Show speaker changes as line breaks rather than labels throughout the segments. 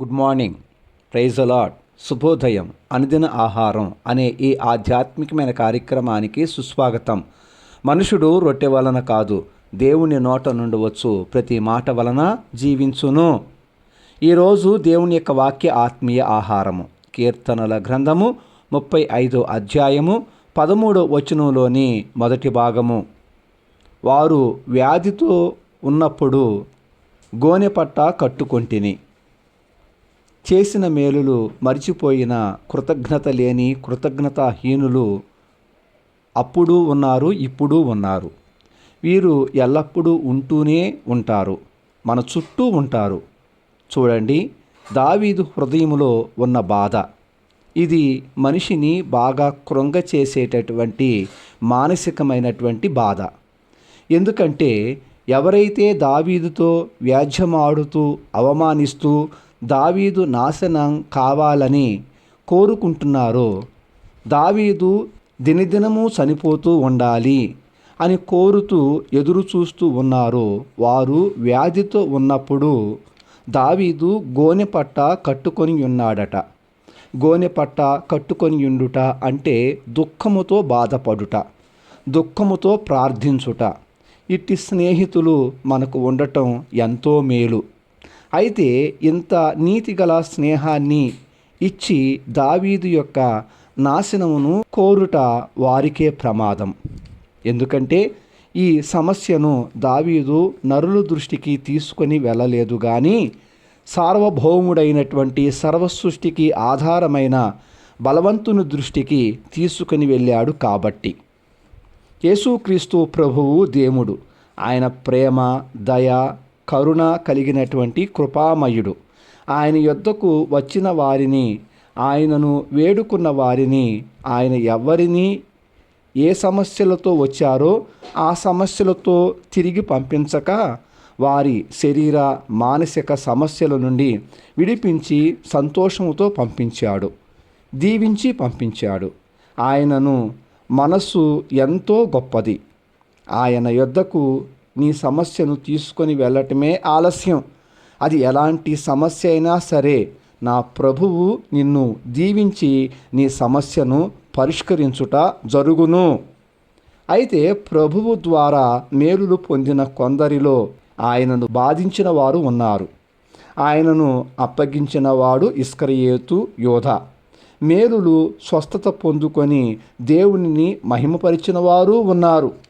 Good morning praise అలాడ్ శుభోదయం అనుదిన ఆహారం అనే ఈ ఆధ్యాత్మికమైన కార్యక్రమానికి సుస్వాగతం మనుషుడు రొట్టె వలన కాదు దేవుని నోట నుండి వచ్చు ప్రతి మాట వలన జీవించును ఈరోజు దేవుని యొక్క వాక్య ఆత్మీయ ఆహారము కీర్తనల గ్రంథము ముప్పై ఐదో అధ్యాయము పదమూడో వచనంలోని మొదటి భాగము వారు వ్యాధితో ఉన్నప్పుడు గోనెపట్ట కట్టుకొంటిని చేసిన మేలులు మరిచిపోయిన కృతజ్ఞత లేని కృతజ్ఞతాహీనులు అప్పుడు ఉన్నారు ఇప్పుడు ఉన్నారు. వీరు ఎల్లప్పుడూ ఉంటూనే ఉంటారు మన చుట్టూ ఉంటారు. చూడండి దావీదు హృదయంలో ఉన్న బాధ. ఇది మనిషిని బాగా కృంగ చేసేటటువంటి మానసికమైనటువంటి బాధ. ఎందుకంటే ఎవరైతే దావీదుతో వ్యాజ్యమాడుతూ అవమానిస్తూ దావీదు నాశనం కావాలని కోరుకుంటున్నారో దావీదు దినదినము చనిపోతూ ఉండాలి అని కోరుతూ ఎదురు చూస్తూ ఉన్నారో వారు వ్యాధితో ఉన్నప్పుడు దావీదు గోనెపట్ట కట్టుకొని ఉన్నాడట. గోనెపట్ట కట్టుకొని ఉండుట అంటే దుఃఖముతో బాధపడుట దుఃఖముతో ప్రార్థించుట. ఇట్టి స్నేహితులు మనకు ఉండటం ఎంతో మేలు. అయితే ఇంత నీతిగల స్నేహాన్ని ఇచ్చి దావీదు యొక్క నాశనమును కోరుట వారికే ప్రమాదం. ఎందుకంటే ఈ సమస్యను దావీదు నరుల దృష్టికి తీసుకొని వెళ్ళలేదు కానీ సార్వభౌముడైనటువంటి సర్వసృష్టికి ఆధారమైన బలవంతుని దృష్టికి తీసుకుని వెళ్ళాడు కాబట్టి. యేసుక్రీస్తు ప్రభువు దేవుడు. ఆయన ప్రేమ దయ కరుణ కలిగినటువంటి కృపామయుడు. ఆయన యొద్దకు వచ్చిన వారిని ఆయనను వేడుకున్న వారిని ఆయన ఎవరిని ఏ సమస్యలతో వచ్చారో ఆ సమస్యలతో తిరిగి పంపించక వారి శరీర మానసిక సమస్యల నుండి విడిపించి సంతోషముతో పంపించాడు. దీవించి పంపించాడు. ఆయనను మనస్సు ఎంతో గొప్పది. ఆయన యొద్దకు నీ సమస్యను తీసుకొని వెళ్ళటమే ఆలస్యం. అది ఎలాంటి సమస్య అయినా సరే నా ప్రభువు నిన్ను దీవించి నీ సమస్యను పరిష్కరించుట జరుగును. అయితే ప్రభువు ద్వారా మేలులు పొందిన కొందరిలో ఆయనను బాధించిన వారు ఉన్నారు. ఆయనను అప్పగించిన వాడు ఇస్కరియేతు యోధ. మేలులు స్వస్థత పొందుకొని దేవునిని మహిమపరిచిన వారు ఉన్నారు.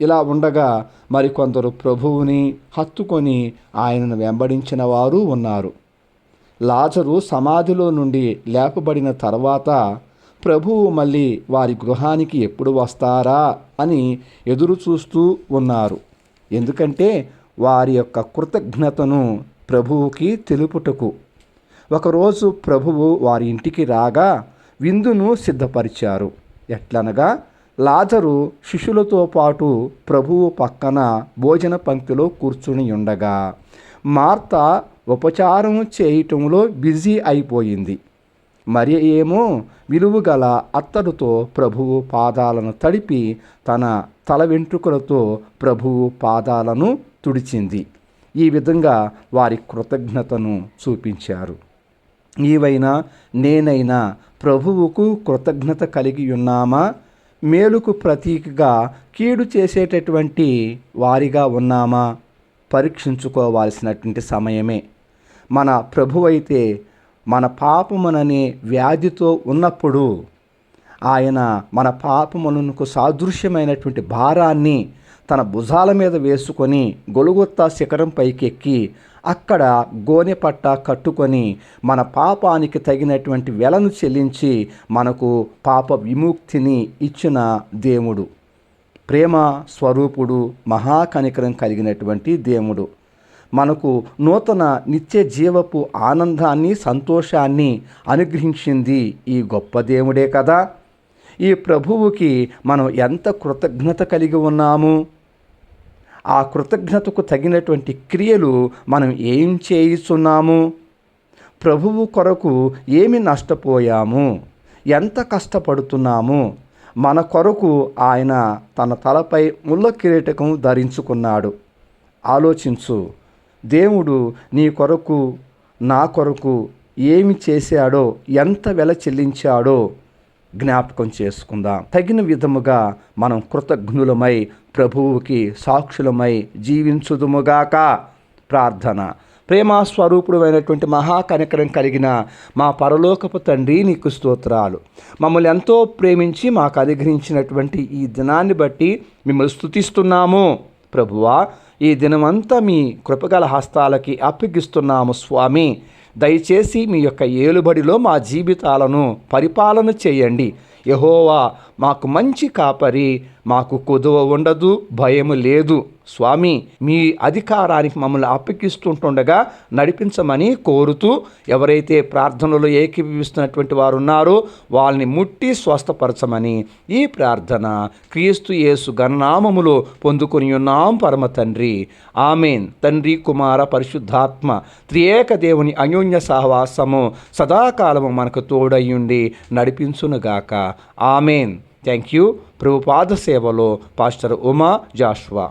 ఇలా ఉండగా మరికొందరు ప్రభువుని హత్తుకొని ఆయనను వెంబడించిన వారు ఉన్నారు. లాజరు సమాధిలో నుండి లేపబడిన తర్వాత ప్రభువు మళ్ళీ వారి గృహానికి ఎప్పుడు వస్తారా అని ఎదురు చూస్తూ ఉన్నారు. ఎందుకంటే వారి యొక్క కృతజ్ఞతను ప్రభువుకి తెలుపుటకు. ఒకరోజు ప్రభువు వారి ఇంటికి రాగా విందును సిద్ధపరిచారు. ఎట్లనగా లాజరు శిష్యులతో పాటు ప్రభువు పక్కన భోజన పంక్తిలో కూర్చుని ఉండగా మార్త ఉపచారం చేయటంలో బిజీ అయిపోయింది. మరి ఏమో విలువగల అత్తడుతో ప్రభువు పాదాలను తడిపి తన తల వెంట్రుకలతో ప్రభువు పాదాలను తుడిచింది. ఈ విధంగా వారి కృతజ్ఞతను చూపించారు. ఈవైనా నేనైనా ప్రభువుకు కృతజ్ఞత కలిగి ఉన్నామా? మేలుకు ప్రతీకగా కీడు చేసేటటువంటి వారిగా ఉన్నామా? పరీక్షించుకోవాల్సినటువంటి సమయమే. మన ప్రభువైతే మన పాపముననే వ్యాధితో ఉన్నప్పుడు ఆయన మన పాపములకు సాదృశ్యమైనటువంటి భారాన్ని తన భుజాల మీద వేసుకొని గొలుగొత్త శిఖరం పైకెక్కి అక్కడ గోనెపట్ట కట్టుకొని మన పాపానికి తగినటువంటి వెలను చెల్లించి మనకు పాప విముక్తిని ఇచ్చిన దేవుడు. ప్రేమ స్వరూపుడు మహాకనికరం కలిగినటువంటి దేవుడు. మనకు నూతన నిత్య జీవపు ఆనందాన్ని సంతోషాన్ని అనుగ్రహించింది ఈ గొప్ప దేవుడే కదా. ఈ ప్రభువుకి మనం ఎంత కృతజ్ఞత కలిగి ఉన్నాము? ఆ కృతజ్ఞతకు తగినటువంటి క్రియలు మనం ఏం చేయిస్తున్నాము? ప్రభువు కొరకు ఏమి నష్టపోయాము? ఎంత కష్టపడుతున్నాము? మన కొరకు ఆయన తన తలపై ముళ్ళ కిరీటకం ధరించుకున్నాడు. ఆలోచించు దేవుడు నీ కొరకు నా కొరకు ఏమి చేశాడో ఎంత వెల చెల్లించాడో జ్ఞాపకం చేసుకుందాం. తగిన విధముగా మనం కృతజ్ఞులమై ప్రభువుకి సాక్షులమై జీవించుదుముగాక. ప్రార్థన. ప్రేమ స్వరూపుడమైనటువంటి మహాకనికరం కలిగిన మా పరలోకపు తండ్రి నీకు స్తోత్రాలు. మమ్మల్ని ఎంతో ప్రేమించి మాకు అనుగ్రహించినటువంటి ఈ దినాన్ని బట్టి మిమ్మల్ని స్థుతిస్తున్నాము ప్రభువా ఈ దినమంతా మీ కృపగల హస్తాలకి అప్పగిస్తున్నాము స్వామి. దయచేసి మీ యొక్క ఏలుబడిలో మా జీవితాలను పరిపాలన చేయండి. యహోవా మాకు మంచి కాపరి మాకు కొదువ ఉండదు భయము లేదు. స్వామి మీ అధికారానికి మమ్మల్ని అప్పగిస్తుంటుండగా నడిపించమని కోరుతూ ఎవరైతే ప్రార్థనలో ఏకీభవిస్తున్నటువంటి వారు ఉన్నారో వాళ్ళని ముట్టి స్వస్థపరచమని ఈ ప్రార్థన క్రీస్తు యేసు గణనామములో పొందుకొని ఉన్నాం పరమ తండ్రి. ఆమెన్. తండ్రి కుమార పరిశుద్ధాత్మ త్రియేక దేవుని అన్యోన్య సహవాసము సదాకాలము మనకు తోడయ్యుండి నడిపించునుగాక. ఆమెన్. Thank you. ప్రభుపాద సేవలో పాస్టర్ ఉమా జాష్వా.